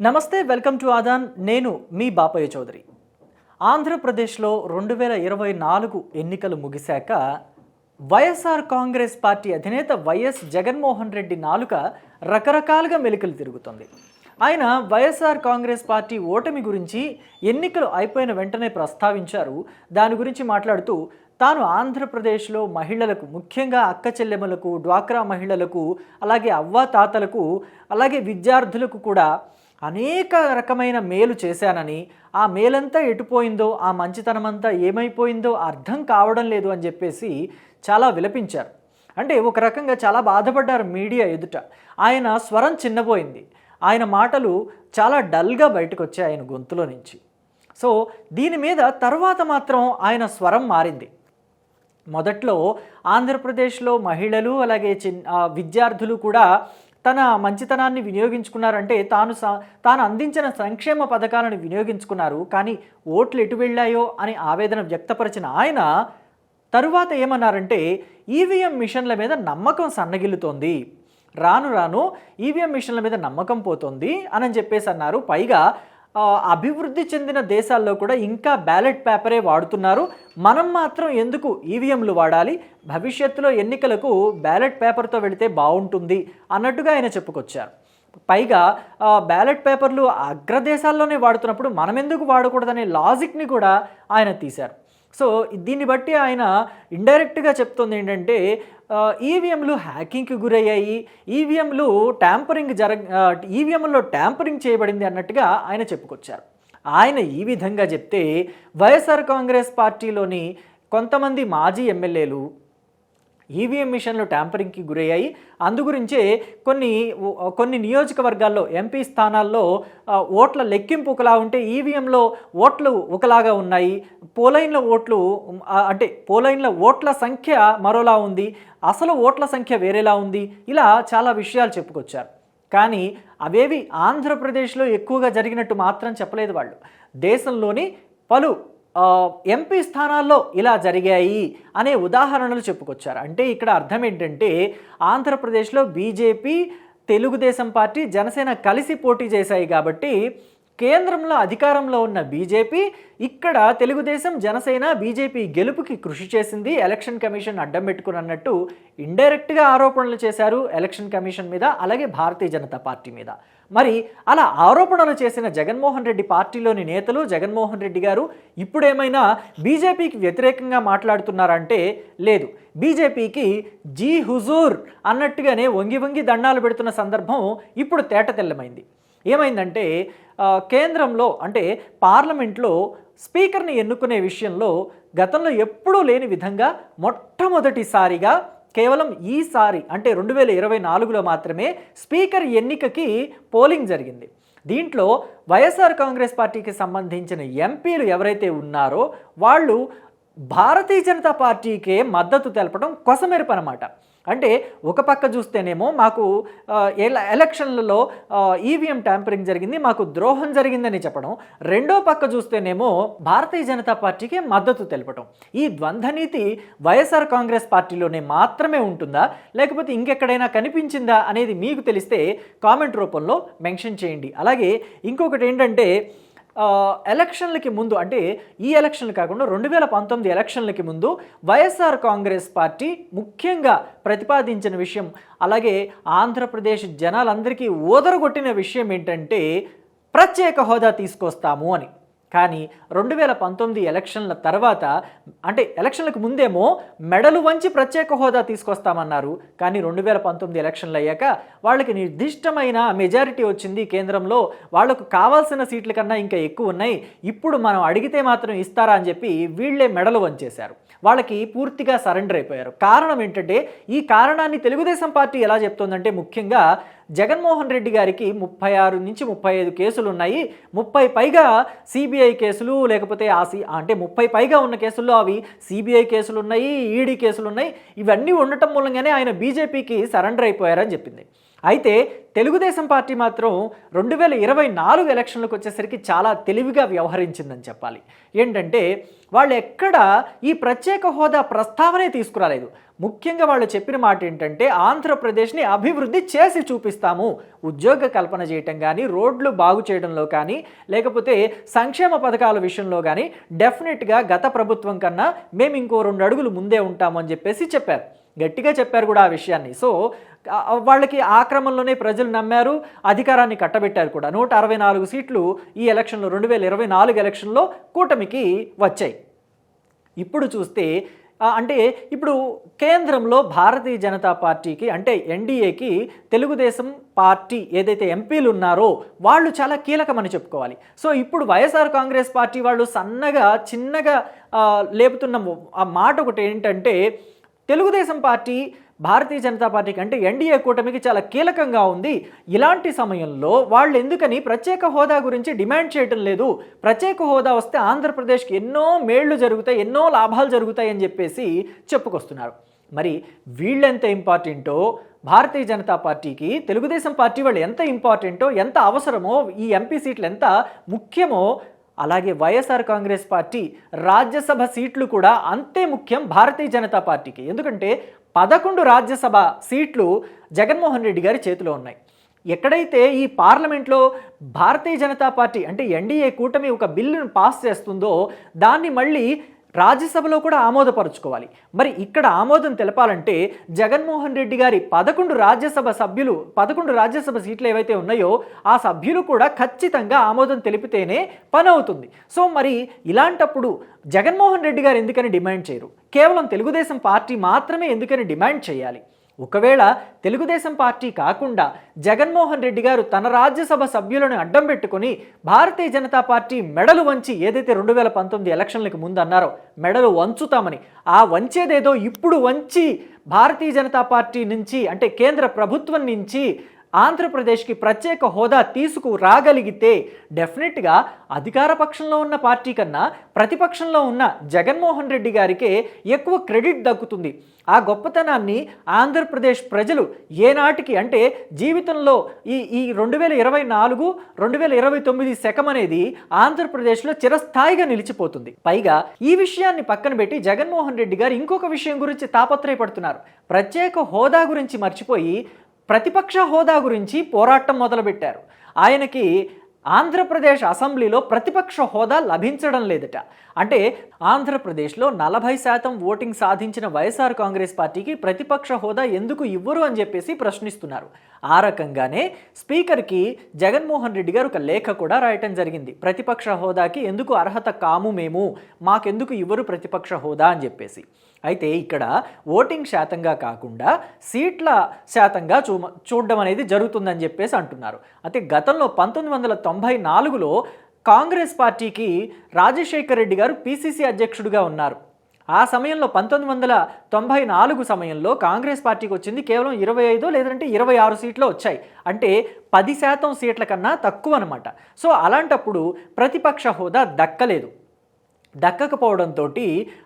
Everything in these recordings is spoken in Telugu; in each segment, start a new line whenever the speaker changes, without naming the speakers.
నమస్తే వెల్కమ్ టు ఆదాన్. నేను మీ బాపయ్య చౌదరి. ఆంధ్రప్రదేశ్లో రెండు వేల ఇరవై నాలుగు ఎన్నికలు ముగిశాక వైఎస్ఆర్ కాంగ్రెస్ పార్టీ అధినేత వైఎస్ జగన్మోహన్ రెడ్డి నాలుక రకరకాలుగా మెలికలు తిరుగుతుంది. ఆయన వైఎస్ఆర్ కాంగ్రెస్ పార్టీ ఓటమి గురించి ఎన్నికలు అయిపోయిన వెంటనే ప్రస్తావించారు. దాని గురించి మాట్లాడుతూ తాను ఆంధ్రప్రదేశ్లో మహిళలకు ముఖ్యంగా అక్క చెల్లెమ్మలకు డ్వాక్రా మహిళలకు అలాగే అవ్వా తాతలకు అలాగే విద్యార్థులకు కూడా అనేక రకమైన మేలు చేశానని ఆ మేలంతా ఎటుపోయిందో ఆ మంచితనమంతా ఏమైపోయిందో అర్థం కావడం లేదు అని చెప్పేసి చాలా విలపించారు. అంటే ఒక రకంగా చాలా బాధపడ్డారు మీడియా ఎదుట. ఆయన స్వరం చిన్నపోయింది ఆయన మాటలు చాలా డల్గా బయటకు వచ్చాయి ఆయన గొంతులో నుంచి. సో దీని మీద తర్వాత మాత్రం ఆయన స్వరం మారింది. మొదట్లో ఆంధ్రప్రదేశ్లో మహిళలు అలాగే చిన్ ఆ, విద్యార్థులు కూడా తన మంచితనాన్ని వినియోగించుకున్నారంటే తాను స- తాను అందించిన సంక్షేమ పథకాలను వినియోగించుకున్నారు. కానీ ఓట్లు ఎటు వెళ్ళాయో అని ఆవేదన వ్యక్తపరిచిన ఆయన తరువాత ఏమన్నారంటే ఈవీఎం మిషన్ల మీద నమ్మకం సన్నగిల్లుతోంది. రాను రాను ఈవీఎం మిషన్ల మీద నమ్మకం పోతుంది అని చెప్పేసి అన్నారు. పైగా అభివృద్ధి చెందిన దేశాల్లో కూడా ఇంకా బ్యాలెట్ పేపరే వాడుతున్నారు. మనం మాత్రం ఎందుకు ఈవీఎంలు వాడాలి? భవిష్యత్తులో ఎన్నికలకు బ్యాలెట్ పేపర్తో వెళితే బాగుంటుంది అన్నట్టుగా ఆయన చెప్పుకొచ్చారు. పైగా బ్యాలెట్ పేపర్లు అగ్రదేశాల్లోనే వాడుతున్నప్పుడు మనం ఎందుకు వాడకూడదనే లాజిక్ని కూడా ఆయన తీశారు. సో దీన్ని బట్టి ఆయన ఇండైరెక్ట్గా చెప్తుంది ఏంటంటే ఈవీఎంలు హ్యాకింగ్కి గురయ్యాయి. ఈవీఎంలు ట్యాంపరింగ్ జర ఈవీఎంలో ట్యాంపరింగ్ చేయబడింది అన్నట్టుగా ఆయన చెప్పుకొచ్చారు. ఆయన ఈ విధంగా చెప్తే వైఎస్ఆర్ కాంగ్రెస్ పార్టీలోని కొంతమంది మాజీ ఎమ్మెల్యేలు ఈవీఎం మిషన్లు ట్యాంపరింగ్కి గురయ్యాయి. అందుగురించే కొన్ని కొన్ని నియోజకవర్గాల్లో ఎంపీ స్థానాల్లో ఓట్ల లెక్కింపు ఒకలా ఉంటే ఈవీఎంలో ఓట్లు ఒకలాగా ఉన్నాయి. పోలైన్ల ఓట్లు అంటే పోలైన్ల ఓట్ల సంఖ్య మరోలా ఉంది. అసలు ఓట్ల సంఖ్య వేరేలా ఉంది. ఇలా చాలా విషయాలు చెప్పుకొచ్చారు. కానీ అవేవి ఆంధ్రప్రదేశ్లో ఎక్కువగా జరిగినట్టు మాత్రం చెప్పలేదు వాళ్ళు. దేశంలోని పలు ఎంపీ స్థానాల్లో ఇలా జరిగాయి అనే ఉదాహరణలు చెప్పుకొచ్చారు. అంటే ఇక్కడ అర్థం ఏంటంటే ఆంధ్రప్రదేశ్లో బీజేపీ తెలుగుదేశం పార్టీ జనసేన కలిసి పోటీ చేశాయి కాబట్టి కేంద్రంలో అధికారంలో ఉన్న బీజేపీ ఇక్కడ తెలుగుదేశం జనసేన బీజేపీ గెలుపుకి కృషి చేసింది ఎలక్షన్ కమిషన్ అడ్డం పెట్టుకుని అన్నట్టు ఇండైరెక్ట్గా ఆరోపణలు చేశారు ఎలక్షన్ కమిషన్ మీద అలాగే భారతీయ జనతా పార్టీ మీద. మరి అలా ఆరోపణలు చేసిన జగన్మోహన్ రెడ్డి పార్టీలోని నేతలు జగన్మోహన్ రెడ్డి గారు ఇప్పుడేమైనా బీజేపీకి వ్యతిరేకంగా మాట్లాడుతున్నారంటే లేదు. బీజేపీకి జీ హుజూర్ అన్నట్టుగానే వంగి వంగి దండాలు పెడుతున్న సందర్భం ఇప్పుడు తేట తెల్లమైంది. ఏమైందంటే కేంద్రంలో అంటే పార్లమెంట్లో స్పీకర్ని ఎన్నుకునే విషయంలో గతంలో ఎప్పుడూ లేని విధంగా మొట్టమొదటిసారిగా కేవలం ఈసారి అంటే రెండు వేల ఇరవై నాలుగులో మాత్రమే స్పీకర్ ఎన్నికకి పోలింగ్ జరిగింది. దీంట్లో వైఎస్ఆర్ కాంగ్రెస్ పార్టీకి సంబంధించిన ఎంపీలు ఎవరైతే ఉన్నారో వాళ్ళు భారతీయ జనతా పార్టీకే మద్దతు తెలపడం కొసమెరుపు అనమాట అంటే ఒక పక్క చూస్తేనేమో మాకు ఎల- ఎలక్షన్లలో ఈవీఎం ట్యాంపరింగ్ జరిగింది మాకు ద్రోహం జరిగిందని చెప్పడం. రెండో పక్క చూస్తేనేమో భారతీయ జనతా పార్టీకి మద్దతు తెలపడం ఈ ద్వంద్వనీతి వైఎస్ఆర్ కాంగ్రెస్ పార్టీలోనే మాత్రమే ఉంటుందా? లేకపోతే ఇంకెక్కడైనా కనిపించిందా అనేది మీకు తెలిస్తే కామెంట్ రూపంలో మెన్షన్ చేయండి. అలాగే ఇంకొకటి ఏంటంటే ఎలక్షన్లకి ముందు అంటే ఈ ఎలక్షన్లు కాకుండా రెండు వేల పంతొమ్మిది ఎలక్షన్లకి ముందు వైఎస్ఆర్ కాంగ్రెస్ పార్టీ ముఖ్యంగా ప్రతిపాదించిన విషయం అలాగే ఆంధ్రప్రదేశ్ జనాలందరికీ ఓదరగొట్టిన విషయం ఏంటంటే ప్రత్యేక హోదా తీసుకొస్తాము అని. కానీ రెండు వేల పంతొమ్మిది ఎలక్షన్ల తర్వాత అంటే ఎలక్షన్లకు ముందేమో మెడలు వంచి ప్రత్యేక హోదా తీసుకొస్తామన్నారు. కానీ రెండు వేల పంతొమ్మిది ఎలక్షన్లు అయ్యాక వాళ్ళకి నిర్దిష్టమైన మెజారిటీ వచ్చింది కేంద్రంలో. వాళ్ళకు కావాల్సిన సీట్ల కన్నా ఇంకా ఎక్కువ ఉన్నాయి. ఇప్పుడు మనం అడిగితే మాత్రం ఇస్తారా అని చెప్పి వీళ్ళే మెడలు వంచేశారు. వాళ్ళకి పూర్తిగా సరెండర్ అయిపోయారు. కారణం ఏంటంటే ఈ కారణాన్ని తెలుగుదేశం పార్టీ ఎలా చెప్తోందంటే ముఖ్యంగా జగన్మోహన్ రెడ్డి గారికి ముప్పై ఆరు నుంచి ముప్పై ఐదు కేసులు ఉన్నాయి ముప్పై పైగా సిబిఐ కేసులు లేకపోతే ఆ అంటే ముప్పై పైగా ఉన్న కేసుల్లో అవి సిబిఐ కేసులు ఉన్నాయి ఈడీ కేసులు ఉన్నాయి ఇవన్నీ ఉండటం మూలంగానే ఆయన బీజేపీకి సరెండర్ అయిపోయారని చెప్పింది. అయితే తెలుగుదేశం పార్టీ మాత్రం రెండు వేల ఇరవై నాలుగు ఎలక్షన్లకు వచ్చేసరికి చాలా తెలివిగా వ్యవహరించిందని చెప్పాలి. ఏంటంటే వాళ్ళు ఎక్కడ ఈ ప్రత్యేక హోదా ప్రస్తావనే తీసుకురాలేదు. ముఖ్యంగా వాళ్ళు చెప్పిన మాట ఏంటంటే ఆంధ్రప్రదేశ్ని అభివృద్ధి చేసి చూపిస్తాము. ఉద్యోగ కల్పన చేయటం కానీ రోడ్లు బాగు చేయడంలో కానీ లేకపోతే సంక్షేమ పథకాల విషయంలో కానీ డెఫినెట్గా గత ప్రభుత్వం కన్నా మేము ఇంకో రెండు అడుగులు ముందే ఉంటామని చెప్పేసి చెప్పారు. గట్టిగా చెప్పారు కూడా ఆ విషయాన్ని. సో వాళ్ళకి ఆ క్రమంలోనే ప్రజలు నమ్మారు అధికారాన్ని కట్టబెట్టారు కూడా. నూట అరవై నాలుగు సీట్లు ఈ ఎలక్షన్లో రెండు వేల ఇరవై నాలుగు ఎలక్షన్లో కూటమికి వచ్చాయి. ఇప్పుడు చూస్తే అంటే ఇప్పుడు కేంద్రంలో భారతీయ జనతా పార్టీకి అంటే ఎన్డీఏకి తెలుగుదేశం పార్టీ ఏదైతే ఎంపీలు ఉన్నారో వాళ్ళు చాలా కీలకమని చెప్పుకోవాలి. సో ఇప్పుడు వైఎస్ఆర్ కాంగ్రెస్ పార్టీ వాళ్ళు సన్నగా చిన్నగా లేపుతున్న ఆ మాట ఒకటి ఏంటంటే తెలుగుదేశం పార్టీ భారతీయ జనతా పార్టీ కంటే ఎన్డీఏ కూటమికి చాలా కీలకంగా ఉంది. ఇలాంటి సమయంలో వాళ్ళు ఎందుకని ప్రత్యేక హోదా గురించి డిమాండ్ చేయటం లేదు? ప్రత్యేక హోదా వస్తే ఆంధ్రప్రదేశ్కి ఎన్నో మేళ్ళు జరుగుతాయి ఎన్నో లాభాలు జరుగుతాయని చెప్పేసి చెప్పుకొస్తున్నారు. మరి వీళ్ళెంత ఇంపార్టెంటో భారతీయ జనతా పార్టీకి తెలుగుదేశం పార్టీ వాళ్ళు ఎంత ఇంపార్టెంటో ఎంత అవసరమో ఈ ఎంపీ సీట్లు ఎంత ముఖ్యమో అలాగే వైఎస్ఆర్ కాంగ్రెస్ పార్టీ రాజ్యసభ సీట్లు కూడా అంతే ముఖ్యం భారతీయ జనతా పార్టీకి. ఎందుకంటే పదకొండు రాజ్యసభ సీట్లు జగన్మోహన్ రెడ్డి గారి చేతిలో ఉన్నాయి. ఎక్కడైతే ఈ పార్లమెంట్లో భారతీయ జనతా పార్టీ అంటే ఎన్డీఏ కూటమి ఒక బిల్లును పాస్ చేస్తుందో దాన్ని మళ్ళీ రాజ్యసభలో కూడా ఆమోదపరుచుకోవాలి. మరి ఇక్కడ ఆమోదం తెలపాలంటే జగన్మోహన్ రెడ్డి గారి పదకొండు రాజ్యసభ సభ్యులు పదకొండు రాజ్యసభ సీట్లు ఏవైతే ఉన్నాయో ఆ సభ్యులు కూడా ఖచ్చితంగా ఆమోదం తెలిపితేనే పని అవుతుంది సో మరి ఇలాంటప్పుడు జగన్మోహన్ రెడ్డి గారు ఎందుకని డిమాండ్ చేయరు? కేవలం తెలుగుదేశం పార్టీ మాత్రమే ఎందుకని డిమాండ్ చేయాలి? ఒకవేళ తెలుగుదేశం పార్టీ కాకుండా జగన్మోహన్ రెడ్డి గారు తన రాజ్యసభ సభ్యులను అడ్డం పెట్టుకుని భారతీయ జనతా పార్టీ మెడలు వంచి ఏదైతే రెండు వేల పంతొమ్మిది ఎలక్షన్లకు ముందు అన్నారో మెడలు వంచుతామని ఆ వంచేదేదో ఇప్పుడు వంచి భారతీయ జనతా పార్టీ నుంచి అంటే కేంద్ర ప్రభుత్వం నుంచి ఆంధ్రప్రదేశ్కి ప్రత్యేక హోదా తీసుకురాగలిగితే డెఫినెట్గా అధికార పక్షంలో ఉన్న పార్టీ కన్నా ప్రతిపక్షంలో ఉన్న జగన్మోహన్ రెడ్డి గారికే ఎక్కువ క్రెడిట్ దక్కుతుంది. ఆ గొప్పతనాన్ని ఆంధ్రప్రదేశ్ ప్రజలు ఏనాటికి అంటే జీవితంలో ఈ ఈ రెండు వేల ఇరవై నాలుగు రెండు వేల ఇరవై తొమ్మిది శకం అనేది ఆంధ్రప్రదేశ్లో చిరస్థాయిగా నిలిచిపోతుంది. పైగా ఈ విషయాన్ని పక్కన పెట్టి జగన్మోహన్ రెడ్డి గారు ఇంకొక విషయం గురించి తాపత్రయపడుతున్నారు. ప్రత్యేక హోదా గురించి మర్చిపోయి ప్రతిపక్ష హోదా గురించి పోరాటం మొదలుపెట్టారు. ఆయనకి ఆంధ్రప్రదేశ్ అసెంబ్లీలో ప్రతిపక్ష హోదా లభించడం లేదట. అంటే ఆంధ్రప్రదేశ్లో నలభై శాతం ఓటింగ్ సాధించిన వైఎస్ఆర్ కాంగ్రెస్ పార్టీకి ప్రతిపక్ష హోదా ఎందుకు ఇవ్వరు అని చెప్పేసి ప్రశ్నిస్తున్నారు. ఆ రకంగానే స్పీకర్కి జగన్మోహన్ రెడ్డి గారు ఒక లేఖ కూడా రాయటం జరిగింది. ప్రతిపక్ష హోదాకి ఎందుకు అర్హత కాము మేము? మాకెందుకు ఇవ్వరు ప్రతిపక్ష హోదా అని చెప్పేసి. అయితే ఇక్కడ ఓటింగ్ శాతంగా కాకుండా సీట్ల శాతంగా చూ చూడడం అనేది జరుగుతుందని చెప్పేసి అంటున్నారు. అయితే గతంలో పంతొమ్మిది వందల తొంభై నాలుగులో కాంగ్రెస్ పార్టీకి రాజశేఖర్ రెడ్డి గారు పిసిసి అధ్యక్షుడిగా ఉన్నారు. ఆ సమయంలో పంతొమ్మిది వందల తొంభై నాలుగు సమయంలో కాంగ్రెస్ పార్టీకి వచ్చింది కేవలం ఇరవై ఐదు లేదంటే ఇరవై ఆరు సీట్లు వచ్చాయి. అంటే పది శాతం సీట్ల కన్నా తక్కువ అనమాట సో అలాంటప్పుడు ప్రతిపక్ష హోదా దక్కలేదు. దక్కకపోవడంతో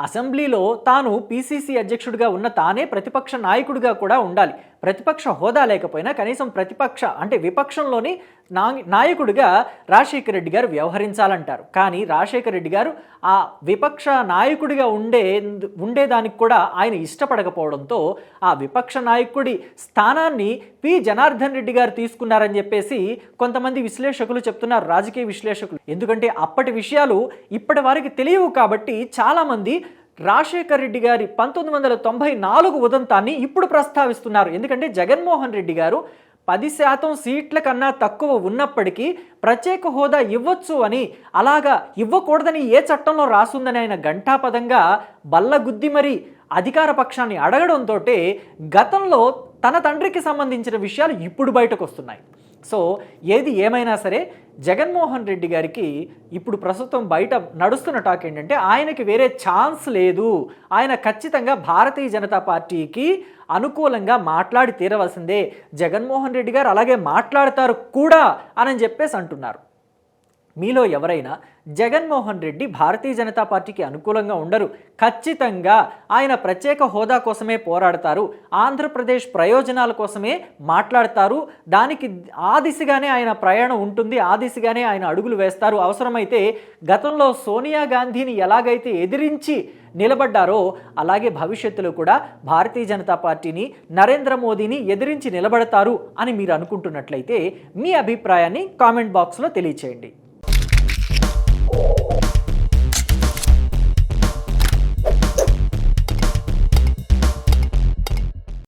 అసెంబ్లీలో తాను పీసీసీ అధ్యక్షుడిగా ఉన్న తానే ప్రతిపక్ష నాయకుడిగా కూడా ఉండాలి. ప్రతిపక్ష హోదా లేకపోయినా కనీసం ప్రతిపక్ష అంటే విపక్షంలోని నా నాయకుడిగా రాజశేఖర రెడ్డి గారు వ్యవహరించాలంటారు. కానీ రాజశేఖర రెడ్డి గారు ఆ విపక్ష నాయకుడిగా ఉండే ఉండేదానికి కూడా ఆయన ఇష్టపడకపోవడంతో ఆ విపక్ష నాయకుడి స్థానాన్ని పి. జనార్దన్ రెడ్డి గారు తీసుకున్నారని చెప్పేసి కొంతమంది విశ్లేషకులు చెప్తున్నారు రాజకీయ విశ్లేషకులు. ఎందుకంటే అప్పటి విషయాలు ఇప్పటి వారికి తెలియవు కాబట్టి చాలామంది రాజశేఖర్ రెడ్డి గారి పంతొమ్మిది వందల తొంభై నాలుగు ఉదంతాన్ని ఇప్పుడు ప్రస్తావిస్తున్నారు. ఎందుకంటే జగన్మోహన్ రెడ్డి గారు పది శాతం సీట్ల కన్నా తక్కువ ఉన్నప్పటికీ ప్రత్యేక హోదా ఇవ్వచ్చు అని అలాగా ఇవ్వకూడదని ఏ చట్టంలో రాసుందని ఆయన ఘంటాపదంగా బల్లగుద్ది మరీ అధికార పక్షాన్ని అడగడంతో గతంలో తన తండ్రికి సంబంధించిన విషయాలు ఇప్పుడు బయటకు వస్తున్నాయి సో ఏది ఏమైనా సరే జగన్మోహన్ రెడ్డి గారికి ఇప్పుడు ప్రస్తుతం బయట నడుస్తున్న టాక్ ఏంటంటే ఆయనకి వేరే ఛాన్స్ లేదు. ఆయన ఖచ్చితంగా భారతీయ జనతా పార్టీకి అనుకూలంగా మాట్లాడి తీరవలసిందే. జగన్మోహన్ రెడ్డి గారు అలాగే మాట్లాడతారు కూడా అని చెప్పేసి అంటున్నారు. మీలో ఎవరైనా జగన్మోహన్ రెడ్డి భారతీయ జనతా పార్టీకి అనుకూలంగా ఉండరు. ఖచ్చితంగా ఆయన ప్రత్యేక హోదా కోసమే పోరాడతారు. ఆంధ్రప్రదేశ్ ప్రయోజనాల కోసమే మాట్లాడతారు. దానికి ఆ దిశగానే ఆయన ప్రయాణం ఉంటుంది. ఆ దిశగానే ఆయన అడుగులు వేస్తారు. అవసరమైతే గతంలో సోనియా గాంధీని ఎలాగైతే ఎదిరించి నిలబడ్డారో అలాగే భవిష్యత్తులో కూడా భారతీయ జనతా పార్టీని నరేంద్ర మోదీని ఎదిరించి నిలబడతారు అని మీరు అనుకుంటున్నట్లయితే మీ అభిప్రాయాన్ని కామెంట్ బాక్స్లో తెలియచేయండి.